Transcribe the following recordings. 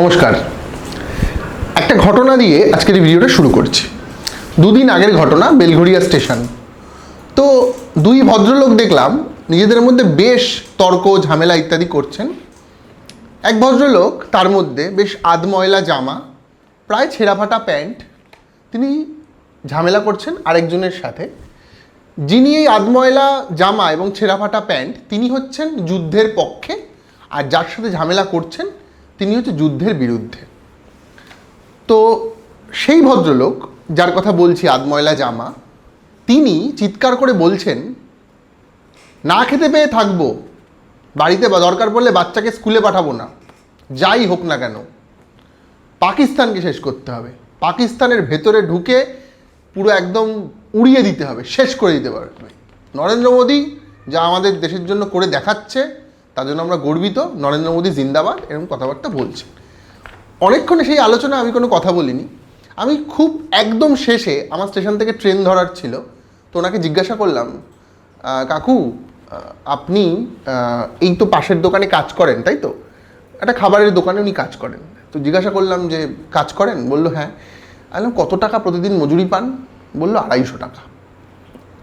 নমস্কার। একটা ঘটনা দিয়ে আজকের এই ভিডিওটা শুরু করছি। দুদিন আগের ঘটনা, বেলঘড়িয়া স্টেশন। তো দুই ভদ্রলোক দেখলাম, নিজেদের মধ্যে বেশ তর্ক, ঝামেলা ইত্যাদি করছেন। এক ভদ্রলোক, তার মধ্যে বেশ আধময়লা জামা, প্রায় ছেঁড়াফাটা প্যান্ট। তিনি ঝামেলা করছেন আরেকজনের সাথে। যিনি এই আধময়লা জামা এবং ছেঁড়াফাটা প্যান্ট, তিনি হচ্ছেন যুদ্ধের পক্ষে। আর যার সাথে ঝামেলা করছেন তিনি হচ্ছে যুদ্ধের বিরুদ্ধে। তো সেই ভদ্রলোক, যার কথা বলছি আদময়লা জামা, তিনি চিৎকার করে বলছেন, না খেতে পেয়ে থাকব। বাড়িতে বা দরকার পড়লে বাচ্চাকে স্কুলে পাঠাবো না। যাই হোক না কেন। পাকিস্তানকে শেষ করতে হবে। পাকিস্তানের ভেতরে ঢুকে পুরো একদম উড়িয়ে দিতে হবে। শেষ করে দিতে পারবে। নরেন্দ্র মোদী যা আমাদের দেশের জন্য করে দেখাচ্ছে তার জন্য আমরা গর্বিত, নরেন্দ্র মোদী জিন্দাবাদ এরকম কথাবার্তা বলছে অনেকক্ষণে সেই আলোচনা আমি কোনো কথা বলিনি। আমি খুব একদম শেষে আমার স্টেশন থেকে ট্রেন ধরার ছিল, তো ওনাকে জিজ্ঞাসা করলাম কাকু আপনি এই তো পাশের দোকানে কাজ করেন, তাই তো? একটা খাবারের দোকানে উনি কাজ করেন। তো জিজ্ঞাসা করলাম যে, কাজ করেন? বলল হ্যাঁ। আমি কত টাকা প্রতিদিন মজুরি পান? বলল, আড়াইশো টাকা।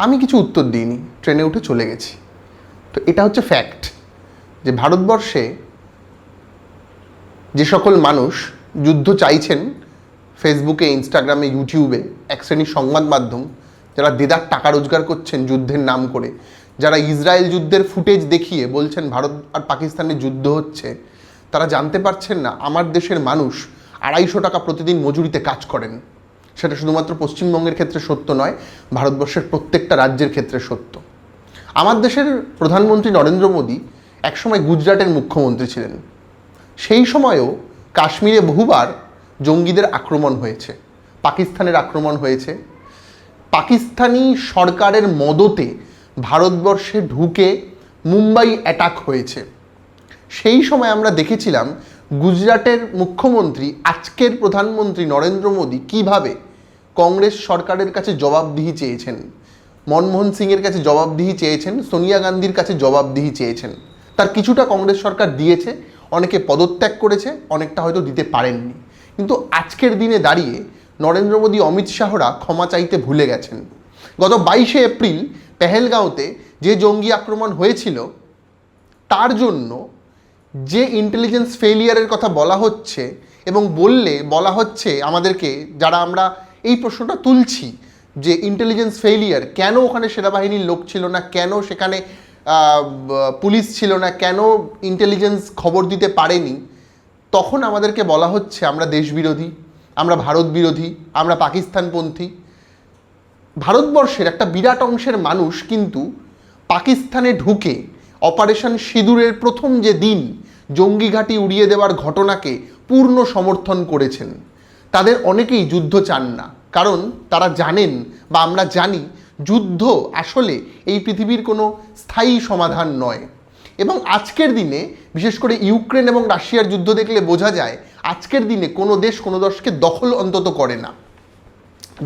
আমি কিছু উত্তর দিইনি, ট্রেনে উঠে চলে গেছি। তো এটা হচ্ছে ফ্যাক্ট যে ভারতবর্ষে যে সকল মানুষ যুদ্ধ চাইছেন ফেসবুকে ইনস্টাগ্রামে ইউটিউবে এক শ্রেণির সংবাদ মাধ্যম, যারা দেদার টাকা রোজগার করছেন যুদ্ধের নাম করে, যারা ইসরায়েল যুদ্ধের ফুটেজ দেখিয়ে বলছেন ভারত আর পাকিস্তানের যুদ্ধ হচ্ছে, তারা জানতে পারছেন না আমার দেশের মানুষ আড়াইশো টাকা প্রতিদিন মজুরিতে কাজ করেন। সেটা শুধুমাত্র পশ্চিমবঙ্গের ক্ষেত্রে সত্য নয়, ভারতবর্ষের প্রত্যেকটা রাজ্যের ক্ষেত্রে সত্য। আমার দেশের প্রধানমন্ত্রী নরেন্দ্র মোদী একসময় গুজরাটের মুখ্যমন্ত্রী ছিলেন। সেই সময়েও কাশ্মীরে বহুবার জঙ্গিদের আক্রমণ হয়েছে, পাকিস্তানের আক্রমণ হয়েছে। পাকিস্তানি সরকারের মদতে ভারতবর্ষে ঢুকে মুম্বাই অ্যাটাক হয়েছে। সেই সময় আমরা দেখেছিলাম গুজরাটের মুখ্যমন্ত্রী, আজকের প্রধানমন্ত্রী নরেন্দ্র মোদী কীভাবে কংগ্রেস সরকারের কাছে জবাবদিহি চেয়েছেন, মনমোহন সিংয়ের কাছে জবাবদিহি চেয়েছেন, সোনিয়া গান্ধীর কাছে জবাবদিহি চেয়েছেন। তার কিছুটা কংগ্রেস সরকার দিয়েছে, অনেকে পদত্যাগ করেছে, অনেকটা হয়তো দিতে পারেননি। কিন্তু আজকের দিনে দাঁড়িয়ে নরেন্দ্র মোদী, অমিত শাহরা ক্ষমা চাইতে ভুলে গেছেন। গত বাইশে এপ্রিল পেহেলগাঁওতে যে জঙ্গি আক্রমণ হয়েছিল, তার জন্য যে ইন্টেলিজেন্স ফেলিয়ারের কথা বলা হচ্ছে এবং বললে বলা হচ্ছে আমাদেরকে, যারা আমরা এই প্রশ্নটা তুলছি যে ইন্টেলিজেন্স ফেলিয়ার কেন ওখানে সেনাবাহিনীর লোক ছিল না, কেন সেখানে পুলিশ ছিল না, কেন ইন্টেলিজেন্স খবর দিতে পারেনি? তখন আমাদেরকে বলা হচ্ছে, আমরা দেশবিরোধী আমরা ভারত বিরোধী, আমরা পাকিস্তানপন্থী। ভারতবর্ষের একটা বিরাট অংশের মানুষ কিন্তু পাকিস্তানে ঢুকে অপারেশন সিঁদুরের প্রথম যে দিন জঙ্গি ঘাঁটি উড়িয়ে দেওয়ার ঘটনাকে পূর্ণ সমর্থন করেছেন। তাদের অনেকেই যুদ্ধ চান না, কারণ তারা জানেন বা আমরা জানি যুদ্ধ আসলে এই পৃথিবীর কোনো স্থায়ী সমাধান নয়। এবং আজকের দিনে, বিশেষ করে ইউক্রেন এবং রাশিয়ার যুদ্ধ দেখলে বোঝা যায়, আজকের দিনে কোনো দেশ কোনো দেশকে দখল অন্তত করে না।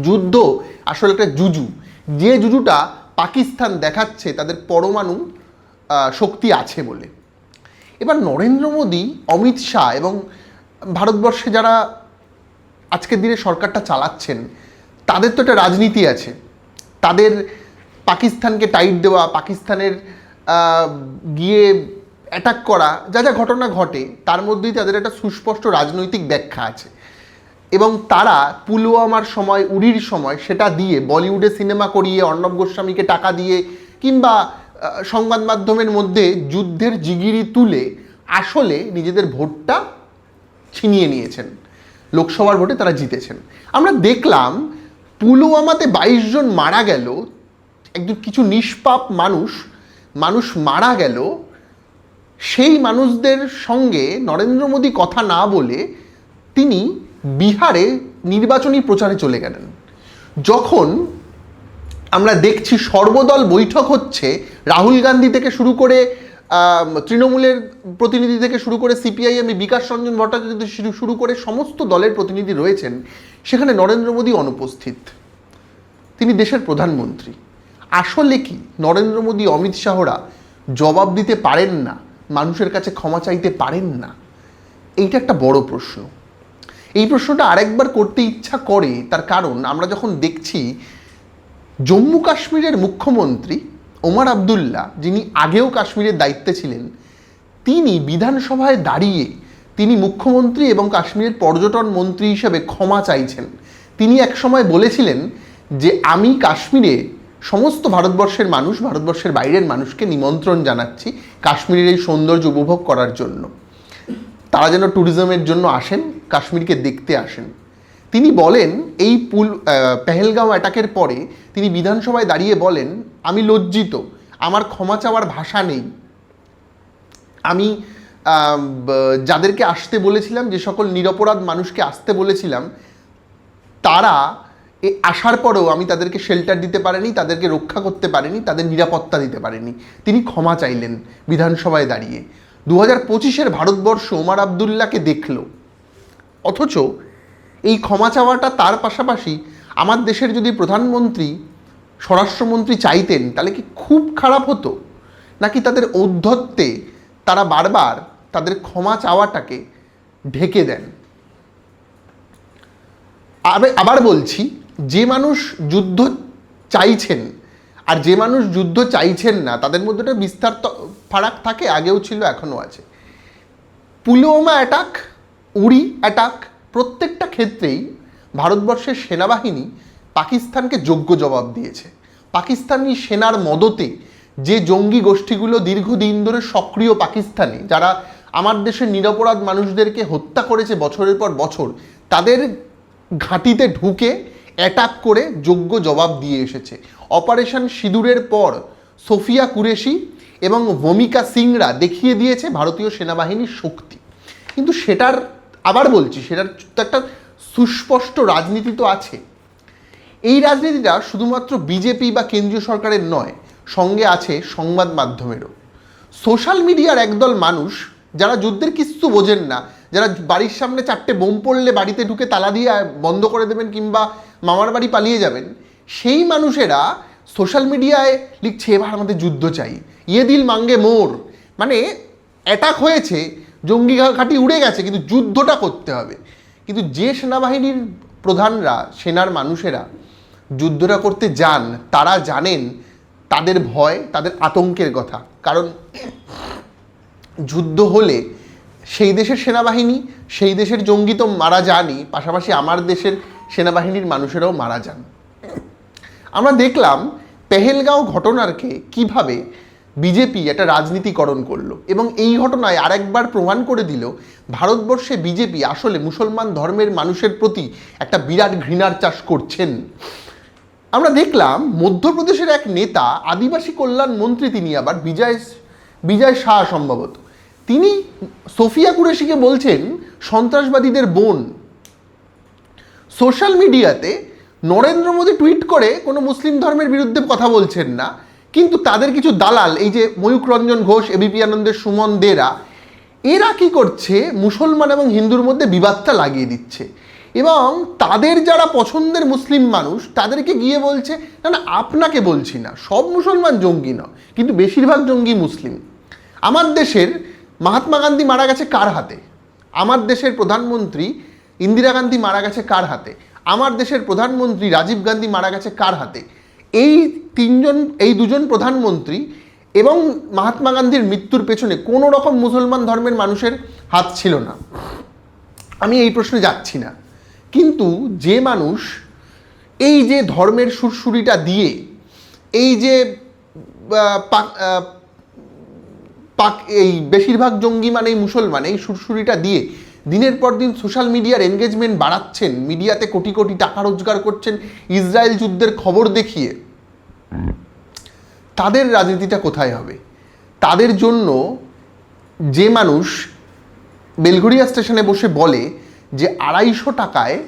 যুদ্ধ আসলে একটা জুজু। যে জুজুটা পাকিস্তান দেখাচ্ছে, তাদের পরমাণু শক্তি আছে বলে। এবার নরেন্দ্র মোদী, অমিত শাহ এবং ভারতবর্ষে যারা আজকের দিনে সরকারটা চালাচ্ছেন, তাদের তো একটা রাজনীতি আছে। তাদের পাকিস্তানকে টাইট দেওয়া, পাকিস্তানের গিয়ে অ্যাটাক করা, যা যা ঘটনা ঘটে, তার মধ্যেই তাদের একটা সুস্পষ্ট রাজনৈতিক ব্যাখ্যা আছে। এবং তারা পুলওয়ামার সময় উড়ির সময় সেটা দিয়ে, বলিউডে সিনেমা করিয়ে, অর্ণব গোস্বামীকে টাকা দিয়ে, কিংবা সংবাদ মাধ্যমের মধ্যে যুদ্ধের জিগিরি তুলে আসলে নিজেদের ভোটটা ছিনিয়ে নিয়েছেন। লোকসভার ভোটে তারা জিতেছেন। আমরা দেখলাম পুলওয়ামাতে বাইশ জন মারা গেল, একজন কিছু নিষ্পাপ মানুষ মানুষ মারা গেল, সেই মানুষদের সঙ্গে নরেন্দ্র মোদী কথা না বলে তিনি বিহারে নির্বাচনী প্রচারে চলে গেলেন। যখন আমরা দেখছি সর্বদল বৈঠক হচ্ছে, রাহুল গান্ধী থেকে শুরু করে তৃণমূলের প্রতিনিধি থেকে শুরু করে, সিপিআইএম, বিকাশ রঞ্জন ভট্টাচার্য শুরু- করে সমস্ত দলের প্রতিনিধি রয়েছেন সেখানে নরেন্দ্র মোদী অনুপস্থিত। তিনি দেশের প্রধানমন্ত্রী। আসলে কি নরেন্দ্র মোদী, অমিত শাহরা জবাব দিতে পারেন না? মানুষের কাছে ক্ষমা চাইতে পারেন না? এইটা একটা বড় প্রশ্ন। এই প্রশ্নটা আরেকবার করতে ইচ্ছা করে, তার কারণ আমরা যখন দেখছি, জম্মু কাশ্মীরের মুখ্যমন্ত্রী ওমর আবদুল্লাহ, যিনি আগেও কাশ্মীরের দায়িত্বে ছিলেন, তিনি বিধানসভায় দাঁড়িয়ে তিনি মুখ্যমন্ত্রী এবং কাশ্মীরের পর্যটন মন্ত্রী হিসেবে ক্ষমা চাইছেন। তিনি একসময় বলেছিলেন যে, আমি কাশ্মীরে সমস্ত ভারতবর্ষের মানুষ, ভারতবর্ষের বাইরের মানুষকে নিমন্ত্রণ জানাচ্ছি কাশ্মীরের এই সৌন্দর্য উপভোগ করার জন্য। তারা যেন ট্যুরিজমের জন্য আসেন, কাশ্মীরকে দেখতে আসেন। তিনি বলেন, এই পুল পেহেলগাঁও অ্যাটাকের পরে তিনি বিধানসভায় দাঁড়িয়ে বলেন, আমি লজ্জিত, আমার ক্ষমা চাওয়ার ভাষা নেই। আমি যাদেরকে আসতে বলেছিলাম, যে সকল নিরপরাধ মানুষকে আসতে বলেছিলাম, তারা এ আসার পরেও আমি তাদেরকে শেল্টার দিতে পারিনি, তাদেরকে রক্ষা করতে পারিনি, তাদের নিরাপত্তা দিতে পারিনি। তিনি ক্ষমা চাইলেন বিধানসভায় দাঁড়িয়ে। দু হাজার পঁচিশের ভারতবর্ষ ওমার আবদুল্লাহকে দেখল। অথচ এই ক্ষমা চাওয়াটা তার পাশাপাশি আমার দেশের যদি প্রধানমন্ত্রী, স্বরাষ্ট্রমন্ত্রী চাইতেন, তাহলে কি খুব খারাপ হতো? নাকি তাদের ঔদ্ধত্যে তারা বারবার তাদের ক্ষমা চাওয়াটাকে ঢেকে দেন। আবে- আবার বলছি, যে মানুষ যুদ্ধ চাইছেন আর যে মানুষ যুদ্ধ চাইছেন না, তাদের মধ্যে একটা বিস্তার ফারাক থাকে, আগেও ছিল, এখনও আছে। পুলওয়ামা অ্যাটাক উড়ি অ্যাটাক, প্রত্যেকটা ক্ষেত্রেই ভারতবর্ষের সেনাবাহিনী পাকিস্তানকে যোগ্য জবাব দিয়েছে। পাকিস্তানি সেনার মদতে যে জঙ্গি গোষ্ঠীগুলো দীর্ঘদিন ধরে সক্রিয় পাকিস্তানে, যারা আমার দেশের নিরপরাধ মানুষদেরকে হত্যা করেছে বছরের পর বছর, তাদের ঘাঁটিতে ঢুকে অ্যাটাক করে যোগ্য জবাব দিয়ে এসেছে। অপারেশন সিঁদুরের পর সোফিয়া কুরেশি এবং ভূমিকা সিংরা দেখিয়ে দিয়েছে ভারতীয় সেনাবাহিনীর শক্তি। কিন্তু সেটার, আবার বলছি, সেটার তো একটা সুস্পষ্ট রাজনীতি তো আছে। এই রাজনীতিটা শুধুমাত্র বিজেপি বা কেন্দ্রীয় সরকারের নয়, সঙ্গে আছে সংবাদ মাধ্যমেরও। সোশ্যাল মিডিয়ার একদল মানুষ যারা যুদ্ধের কিচ্ছু বোঝেন না, যারা বাড়ির সামনে চারটে বোম পড়লে বাড়িতে ঢুকে তালা দিয়ে বন্ধ করে দেবেন কিংবা মামার বাড়ি পালিয়ে যাবেন, সেই মানুষেরা সোশ্যাল মিডিয়ায় লিখছে, এবার আমাদের যুদ্ধ চাই। ইয়ে দিল মাঙ্গে মোর। মানে অ্যাটাক হয়েছে, জঙ্গি ঘাঁটি উড়ে গেছে, কিন্তু যুদ্ধটা করতে হবে। কিন্তু যে সেনাবাহিনীর প্রধানরা, সেনার মানুষেরা যুদ্ধটা করতে যান, তারা জানেন তাদের ভয়, তাদের আতঙ্কের কথা। কারণ যুদ্ধ হলে সেই দেশের সেনাবাহিনী, সেই দেশের জঙ্গি তো মারা যানই, পাশাপাশি আমার দেশের সেনাবাহিনীর মানুষেরাও মারা যান। আমরা দেখলাম পেহেলগাঁও ঘটনারকে কীভাবে বিজেপি একটা রাজনীতিকরণ করল এবং এই ঘটনায় আরেকবার প্রমাণ করে দিল ভারতবর্ষে বিজেপি আসলে মুসলমান ধর্মের মানুষের প্রতি একটা বিরাট ঘৃণার চাষ করছেন। আমরা দেখলাম মধ্যপ্রদেশের এক নেতা, আদিবাসী কল্যাণ মন্ত্রী তিনি আবার, বিজয় বিজয় শাহ সম্ভবত। তিনি সোফিয়া কুরেশিকে বলছেন, সন্ত্রাসবাদীদের বোন। সোশ্যাল মিডিয়াতে নরেন্দ্র মোদী টুইট করে কোনো মুসলিম ধর্মের বিরুদ্ধে কথা বলছেন না, কিন্তু তাদের কিছু দালাল, এই যে ময়ূক রঞ্জন ঘোষ এবিপি আনন্দের সুমন দেরা, এরা কি করছে? মুসলমান এবং হিন্দুর মধ্যে বিবাদটা লাগিয়ে দিচ্ছে। এবং তাদের যারা পছন্দের মুসলিম মানুষ, তাদেরকে গিয়ে বলছে, না না, আপনাকে বলছি না, সব মুসলমান জঙ্গি নয়, কিন্তু বেশিরভাগ জঙ্গি মুসলিম। আমার দেশের মহাত্মা গান্ধী মারা গেছে কার হাতে? আমার দেশের প্রধানমন্ত্রী ইন্দিরা গান্ধী মারা গেছে কার হাতে? আমার দেশের প্রধানমন্ত্রী রাজীব গান্ধী মারা গেছে কার হাতে? এই তিনজন, এই দুজন প্রধানমন্ত্রী এবং মহাত্মা গান্ধীর মৃত্যুর পেছনে কোনো রকম মুসলমান ধর্মের মানুষের হাত ছিল না। আমি এই প্রশ্নে যাচ্ছি না। কিন্তু যে মানুষ এই যে ধর্মের সুরসুরিটা দিয়ে, এই যে পাক- এই বেশিরভাগ জঙ্গি মানে এই মুসলমান, এই সুরসুরিটা দিয়ে দিনের পর দিন সোশ্যাল মিডিয়ার এনগেজমেন্ট বাড়াচ্ছেন, মিডিয়াতে কোটি কোটি টাকা রোজগার করছেন, ইসরায়েল যুদ্ধের খবর দেখিয়ে। তাদের রাজনীতিটা কোথায় হবে? তাদের জন্য যে মানুষ বেলঘড়িয়া স্টেশনে বসে বলে যে আড়াইশো টাকায়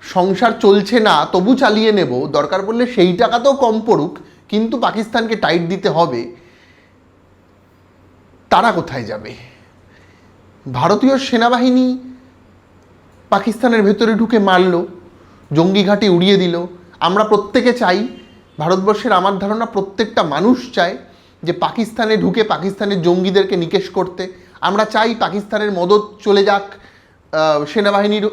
সংসার চলছে না, তবু চালিয়ে নেব, দরকার পড়লে সেই টাকাতেও কম পড়ুক, কিন্তু পাকিস্তানকে টাইট দিতে হবে তারা কোথায় যাবে? ভারতীয় সেনাবাহিনী পাকিস্তানের ভেতরে ঢুকে মারল, জঙ্গি ঘাঁটি উড়িয়ে দিল। আমরা প্রত্যেকে চাই, ভারতবর্ষের আমার ধারণা প্রত্যেকটা মানুষ চায় যে পাকিস্তানে ঢুকে পাকিস্তানের জঙ্গিদেরকে নিকেশ করতে। আমরা চাই পাকিস্তানের মদত চলে যাক সেনাবাহিনীর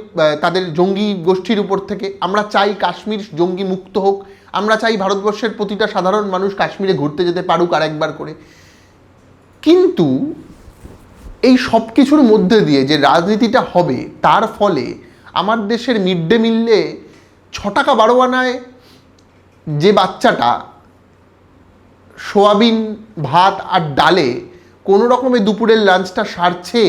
তাদের জঙ্গি গোষ্ঠীর উপর থেকে। আমরা চাই কাশ্মীর জঙ্গি মুক্ত হোক। আমরা চাই ভারতবর্ষের প্রতিটা সাধারণ মানুষ কাশ্মীরে ঘুরতে যেতে পারুক আর একবার করে। কিন্তু এই সব কিছুর মধ্যে দিয়ে যে রাজনীতিটা হবে, তার ফলে আমার দেশের মিড ডে মিলে ছ টাকা বারো আনায় যে বাচ্চাটা সোয়াবিন, ভাত আর ডালে কোনো রকমে দুপুরের লাঞ্চটা সারছে,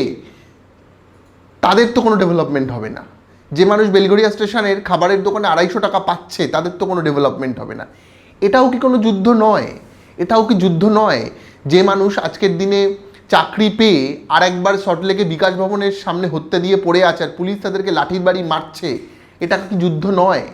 তাদের তো কোনো ডেভেলপমেন্ট হবে না। যে মানুষ বেলগড়িয়া স্টেশনের খাবারের দোকানে আড়াইশো টাকা পাচ্ছে, তাদের তো কোনো ডেভেলপমেন্ট হবে না। এটাও কি কোনো যুদ্ধ নয়? এটাও কি যুদ্ধ নয়? যে মানুষ আজকের দিনে চাকরি পেয়ে আর একবার সল্টলেকে বিকাশ ভবনের সামনে হত্যা দিয়ে পড়ে আছে আর পুলিশ তাদেরকে লাঠির বাড়ি মারছে, এটা কি যুদ্ধ নয়?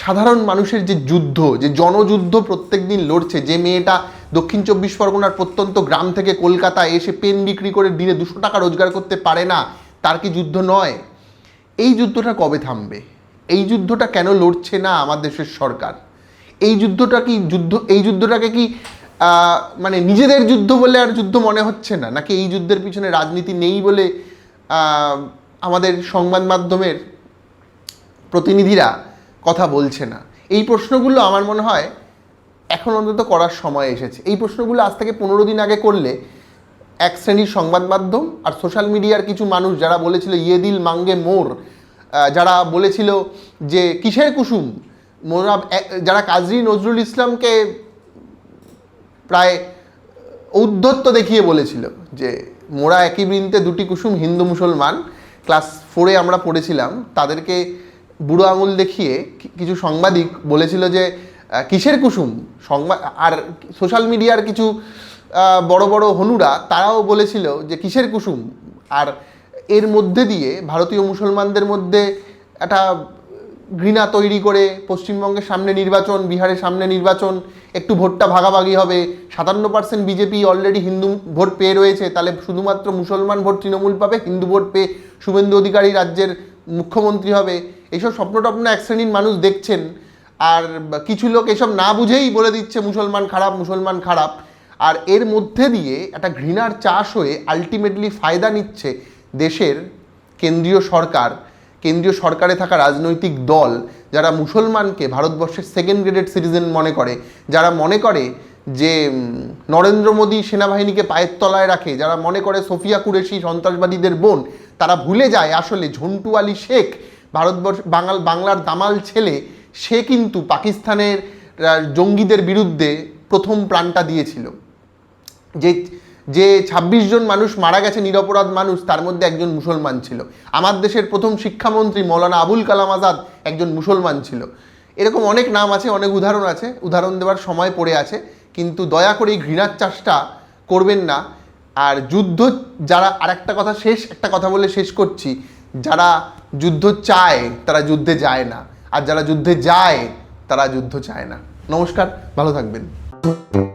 সাধারণ মানুষের যে যুদ্ধ, যে জনযুদ্ধ প্রত্যেক দিন লড়ছে, যে মেয়েটা দক্ষিণ চব্বিশ পরগনার প্রত্যন্ত গ্রাম থেকে কলকাতা এসে পেন বিক্রি করে দিনে দুশো টাকা রোজগার করতে পারে না, তার কি যুদ্ধ নয়? এই যুদ্ধটা কবে থামবে? এই যুদ্ধটা কেন লড়ছে না আমার দেশের সরকার? এই যুদ্ধটা কি যুদ্ধ, এই যুদ্ধটাকে কি মানে নিজেদের যুদ্ধ বলে আর যুদ্ধ মনে হচ্ছে না। নাকি এই যুদ্ধের পিছনে রাজনীতি নেই বলে আমাদের সংবাদ মাধ্যমের প্রতিনিধিরা কথা বলছে না? এই প্রশ্নগুলো আমার মনে হয় এখন অন্তত করার সময় এসেছে। এই প্রশ্নগুলো আজ থেকে পনেরো দিন আগে করলে এক শ্রেণির সংবাদ মাধ্যম আর সোশ্যাল মিডিয়ার কিছু মানুষ যারা বলেছিল ইয়ে দিল মাঙ্গে মোর যারা বলেছিল যে কিসের কুসুম? মোরা যারা কাজী নজরুল ইসলামকে প্রায় ঔদ্ধত্য দেখিয়ে বলেছিল যে মোরা একই বৃন্তে দুটি কুসুম হিন্দু মুসলমান, ক্লাস ফোরে আমরা পড়েছিলাম, তাদেরকে বুড়ো আঙুল দেখিয়ে কিছু সাংবাদিক বলেছিল যে কিসের কুসুম? সংবাদ আর সোশ্যাল মিডিয়ার কিছু বড় বড় হনুরা, তারাও বলেছিল যে কিসের কুসুম? আর এর মধ্যে দিয়ে ভারতীয় মুসলমানদের মধ্যে একটা ঘৃণা তৈরি করে পশ্চিমবঙ্গের সামনে নির্বাচন, বিহারের সামনে নির্বাচন, একটু ভোটটা ভাগাভাগি হবে। সাতান্ন percent BJP already Hindu vote পেয়ে রয়েছে, তাহলে শুধুমাত্র মুসলমান ভোট তৃণমূল পাবে, হিন্দু ভোট পেয়ে শুভেন্দু অধিকারী রাজ্যের মুখ্যমন্ত্রী হবে। এইসব স্বপ্ন টপ্ন এক শ্রেণির মানুষ দেখছেন। আর কিছু লোক এসব না বুঝেই বলে দিচ্ছে, মুসলমান খারাপ মুসলমান খারাপ। আর এর মধ্যে দিয়ে একটা ঘৃণার চাষ হয়ে আলটিমেটলি ফায়দা নিচ্ছে দেশের কেন্দ্রীয় সরকার। কেন্দ্রীয় সরকারে থাকা রাজনৈতিক দল যারা মুসলমানকে ভারতবর্ষের সেকেন্ড গ্রেডেড সিটিজেন মনে করে, যারা মনে করে যে নরেন্দ্র মোদী সেনাবাহিনীকে পায়ের তলায় রাখে, যারা মনে করে সোফিয়া কুরেশি সন্ত্রাসবাদীদের বোন, তারা ভুলে যায় আসলে ঝন্টু আলী শেখ, ভারতবর্ষ, বাঙাল, বাংলার দামাল ছেলে, সে কিন্তু পাকিস্তানের জঙ্গিদের বিরুদ্ধে প্রথম প্রাণটা দিয়েছিল। যে যে ছাব্বিশ জন মানুষ মারা গেছে, নিরপরাধ মানুষ, তার মধ্যে একজন মুসলমান ছিল। আমার দেশের প্রথম শিক্ষামন্ত্রী মৌলানা আবুল কালাম আজাদ একজন মুসলমান ছিল। এরকম অনেক নাম আছে, অনেক উদাহরণ আছে। উদাহরণ দেওয়ার সময় পড়ে আছে, কিন্তু দয়া করে এই ঘৃণার চাষটা করবেন না। আর যুদ্ধ যারা, আরেকটা কথা শেষ, একটা কথা বলে শেষ করছি। যারা যুদ্ধ চায়, তারা যুদ্ধে যায় না। আর যারা যুদ্ধে যায়, তারা যুদ্ধ চায় না। নমস্কার, ভালো থাকবেন।